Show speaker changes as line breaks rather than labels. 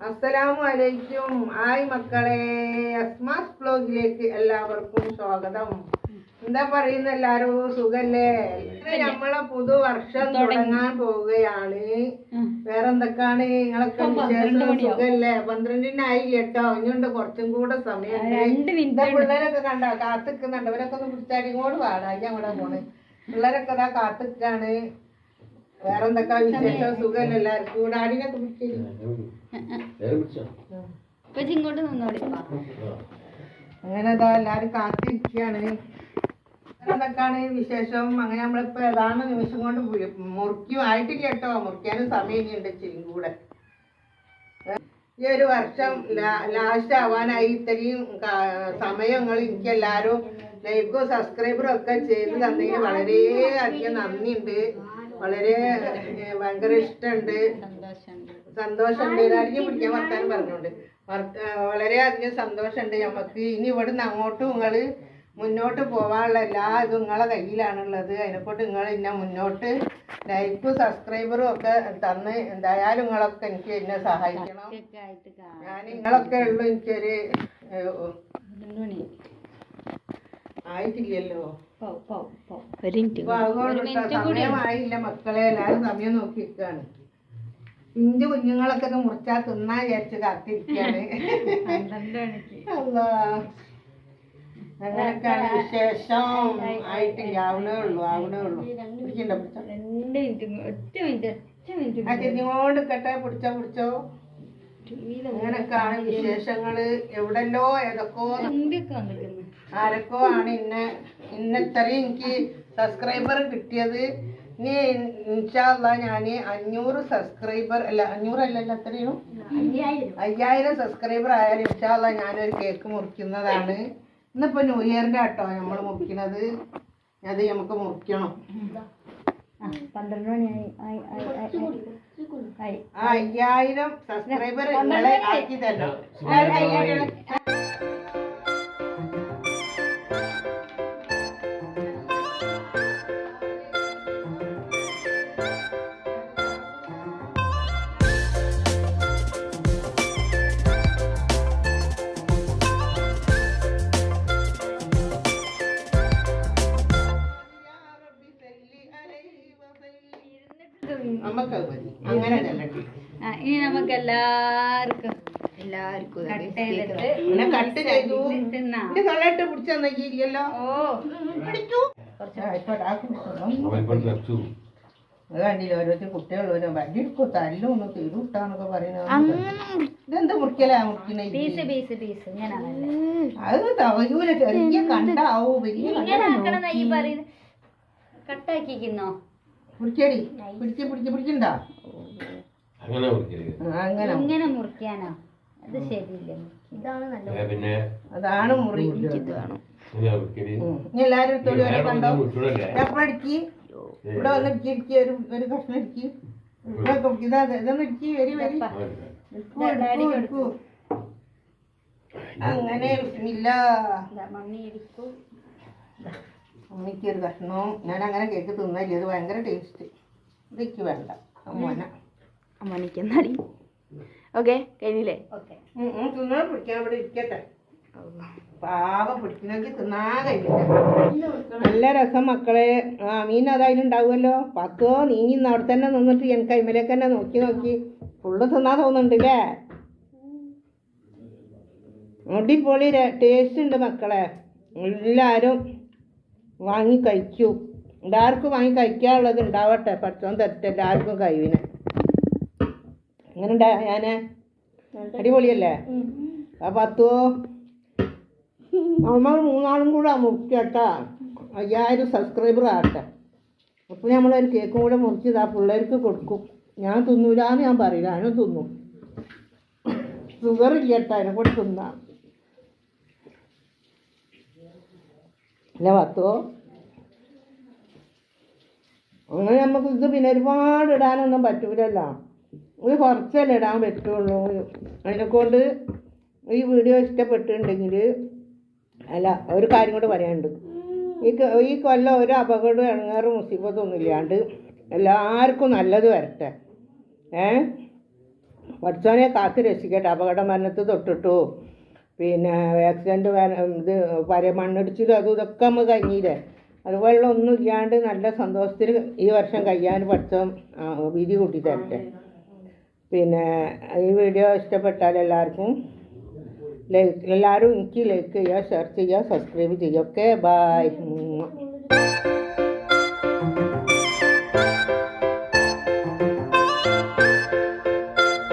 അസ്സലാമു അലൈക്കും. ഹായ് മക്കളെ. അസ്മാസ് ബ്ലോഗിലേക്ക് എല്ലാവർക്കും സ്വാഗതം. എന്താ പറയുന്ന എല്ലാരും? സുഖല്ലേ? നമ്മളെ പുതുവർഷം തുടങ്ങാൻ പോവുകയാണ്. വേറെ എന്തൊക്കെയാണ് നിങ്ങളൊക്കെ വിശേഷം? സുഖല്ലേ? പന്ത്രണ്ടിനായി കേട്ടോ. ഇനിയുണ്ട് കുറച്ചും കൂടെ സമയം. പിള്ളേരൊക്കെ കണ്ടോ? കാത്തിക്കുന്നുണ്ട്. ഇവരൊക്കെ ഒന്ന് പിടിച്ചടിങ്ങോട് പാടാ ഞാൻ കൂടെ പോണ്. പിള്ളേരൊക്കെ ഇതാ കാത്തിക്കാണ്. വേറെ എന്തൊക്കെ വിശേഷം എല്ലാവർക്കും. കൂടെ
ഇങ്ങോട്ട് നിന്നോളി
അങ്ങനെ എല്ലാരും കാത്തിരിക്കുകയാണ്. എന്തൊക്കെയാണ് വിശേഷം? അങ്ങനെ നമ്മളിപ്പോ ഏതാണ് നിമിഷം കൊണ്ട് മുറിക്കും ആയിട്ടില്ല കേട്ടോ. മുറിക്കാനും സമയം ഇനിയുണ്ട് ചിരി കൂടെ. ഈ ഒരു വർഷം ലാസ്റ്റ് ആവാനായി ഇത്രയും സമയങ്ങൾ എനിക്ക് എല്ലാവരും ലൈക്കും സബ്സ്ക്രൈബറും ഒക്കെ ചെയ്ത് തന്നതിന് വളരെ അധികം നന്ദിയുണ്ട്. വളരെ ഭയങ്കര ഇഷ്ടമുണ്ട്.
സന്തോഷമുണ്ട്.
ഇതായിരിക്കും എല്ലാവർക്കും പിടിക്കാൻ വർത്താനം പറഞ്ഞുകൊണ്ട് വളരെയധികം സന്തോഷമുണ്ട് നമുക്ക് ഇനി ഇവിടുന്ന് അങ്ങോട്ടും നിങ്ങൾ മുന്നോട്ട് പോകാനുള്ള എല്ലാ ഇതും നിങ്ങളെ കയ്യിലാണുള്ളത്. അതിനെക്കൊണ്ട് നിങ്ങൾ എന്നെ മുന്നോട്ട് ലൈക്കും സബ്സ്ക്രൈബറും ഒക്കെ തന്ന് എന്തായാലും നിങ്ങളൊക്കെ എനിക്ക് എന്നെ സഹായിക്കണം. ഞാൻ നിങ്ങളൊക്കെ ഉള്ളു എനിക്കൊരു ആയിട്ടില്ലല്ലോ.
ഒരു മിനിറ്റ്.
ട്ടോ സമയമായില്ല മക്കളെ എല്ലാവരും സമയം നോക്കി നിൽക്കാണ് ഇഞ്ചു കുഞ്ഞുങ്ങളൊക്കെ മുറിച്ചാ തിന്നാ വിചാരിച്ച് കാത്തിരിക്കാണ്. അങ്ങനെയൊക്കെയാണ് വിശേഷം. ആയിട്ടില്ല. ആവണേ ഉള്ളൂ ആവണേ ഉള്ളൂ. പിടിക്കണ്ട പിടിച്ചോ.
രണ്ട് മിനിറ്റ് ഒറ്റ മിനിറ്റ് ഒറ്റ മിനിറ്റ്
ആ ചെന്നിങ്ങോണ്ട് കെട്ടെ പിടിച്ചോ പിടിച്ചോ. അങ്ങനെയൊക്കെയാണ് വിശേഷങ്ങൾ. എവിടെല്ലോ
വന്നിരിക്കുന്നു
ആരൊക്കെ ആണ് ഇന്നെ ഇന്ന ഇത്രയും എനിക്ക് സബ്സ്ക്രൈബർ കിട്ടിയത്. ഇനി ഇൻഷാല്ല ഞാൻ അഞ്ഞൂറ് സബ്സ്ക്രൈബർ അല്ല അഞ്ഞൂറല്ലല്ലോ അത്രയും അയ്യായിരം. സബ്സ്ക്രൈബർ ആയാലും ഇൻഷാല്ല ഞാനൊരു കേക്ക് മുറിക്കുന്നതാണ്. ഇന്നിപ്പോ ന്യൂ ഇയറിന്റെ ആട്ടോ നമ്മൾ മുറിക്കണത്. അത് നമുക്ക് മുറിക്കണം.
പന്ത്രണ്ട് മണിയായി
അയ്യായിരം സബ്സ്ക്രൈബർ നിങ്ങളെ ആക്കി തരണം. നമുക്കത് മതി. അങ്ങനെ
ഇനി നമുക്ക് എല്ലാവർക്കും എല്ലാവർക്കും കട്ട്
ചെയ്തു.
ഓ.
പിടിച്ചു. അത് കണ്ടില്ല ഓരോരുത്തർ തല്ലും ഒന്ന് തീരുട്ടാന്നൊക്കെ പറയുന്നത് ഇതെന്താ മുറിക്കലാ മുറിക്കണേ? അത് തവയൂല ചെറിയ കണ്ടാവൂ വലിയ
കട്ടാക്കിക്കുന്നോ?
പിടിക്കടി പിടിച്ച് പിടിച്ച് പിടിക്കണ്ട?
അങ്ങനെ
അങ്ങനെ
ഇങ്ങനെ മുറിക്കാനോ? അത് ശരിയില്ല ഇതാണ് നല്ല
പിന്നെ
അതാണ് മുറി. എല്ലാരും എടുത്തോളി
വേറെ
കണ്ടോ? ഇവിടെ വന്ന് ഇടിച്ചിരിക്കി ഒരു ഒരു കഷ്ണം ഇടിക്ക്. ഇതാ ഇതൊന്ന് ഇടിക്ക് വരി വരി. അങ്ങനെ ഇല്ല
മമ്മി ഇരിക്കൂ
അമ്മയ്ക്ക് ഒരു കഷ്ണവും ഞാൻ അങ്ങനെ കേക്ക് തിന്നില്ല ഇത് ഭയങ്കര ടേസ്റ്റ് ഇതിക്ക് വേണ്ട. അമ്മന
അമ്മനിക്ക് എന്നാടി ഓക്കെ കഴിഞ്ഞില്ലേ? ഓക്കെ.
തിന്നാൻ പിടിക്കാൻ ഇവിടെ ഇരിക്കട്ടെ. പാവം പിടിക്കണമെങ്കിൽ തിന്നാ കഴിഞ്ഞില്ല നല്ല രസം മക്കളെ. ആ മീൻ അതായാലും ഉണ്ടാവുമല്ലോ. പത്തോ നീങ്ങി അവിടെ തന്നെ നിന്നിട്ട് എനിക്ക് കൈമലേക്ക് തന്നെ നോക്കി നോക്കി. ഫുള്ള് തിന്നാൻ തോന്നുന്നുണ്ടല്ലേ അടിപൊളി ടേസ്റ്റ് ഉണ്ട് മക്കളെ. എല്ലാവരും വാങ്ങി കഴിക്കൂ. എല്ലാവർക്കും വാങ്ങി കഴിക്കാനുള്ളത് ഉണ്ടാവട്ടെ. പഠിച്ചോൻ തരട്ടെ എല്ലാവർക്കും കഴിവിനെ. അങ്ങനെ ഉണ്ടാ ഞാൻ അടിപൊളിയല്ലേ? ആ പത്തോ നമ്മൾ മൂന്നാളും കൂടെ മുറിക്കട്ടാ. അയ്യായിരം സബ്സ്ക്രൈബർ ആകട്ടെ. അപ്പോൾ നമ്മളൊരു കേക്കും കൂടെ മുറിച്ചത് ആ പിള്ളേർക്ക് കൊടുക്കും. ഞാൻ തിന്നൂലാന്ന് ഞാൻ പറയില്ല. ഞാനും തിന്നും. ഷുഗർ കേട്ടാ അതിനെ കൂടെ തിന്നാം. അല്ല പത്തോ അങ്ങനെ നമുക്ക് ഇത് പിന്നെ ഒരുപാട് ഇടാനൊന്നും പറ്റൂലല്ല. ഇത് കുറച്ചല്ലേ ഇടാൻ പറ്റുള്ളൂ. അതിനെക്കൊണ്ട് ഈ വീഡിയോ ഇഷ്ടപ്പെട്ടിട്ടുണ്ടെങ്കിൽ അല്ല ഒരു കാര്യം കൂടെ പറയാനുണ്ട്. ഈ ഈ കൊല്ലം ഒരു അപകടം ഇണങ്ങാറ് മുസീബത്തൊന്നും ഇല്ലാണ്ട് എല്ലാവർക്കും നല്ലത് വരട്ടെ. ഏ? പഠിച്ചവനെ കാത്ത് രക്ഷിക്കട്ടെ. അപകട മരണത്ത് തൊട്ടിട്ടു. പിന്നെ ആക്സിഡന്റ് ഇത് പര മണ്ണിടിച്ചിലും അതും ഇതൊക്കെ നമ്മൾ കഴിഞ്ഞില്ലേ അതുപോലുള്ള ഒന്നും ഇല്ലാണ്ട് നല്ല സന്തോഷത്തിൽ ഈ വർഷം കഴിയാൻ പഠിച്ചവൻ വിധി കൂട്ടി തരട്ടെ. പിന്നെ ഈ വീഡിയോ ഇഷ്ടപ്പെട്ടാൽ എല്ലാവർക്കും ലൈക്ക് എല്ലാവരും എനിക്ക് ലൈക്ക് ചെയ്യുക ഷെയർ ചെയ്യുക സബ്സ്ക്രൈബ് ചെയ്യുക. Okay bye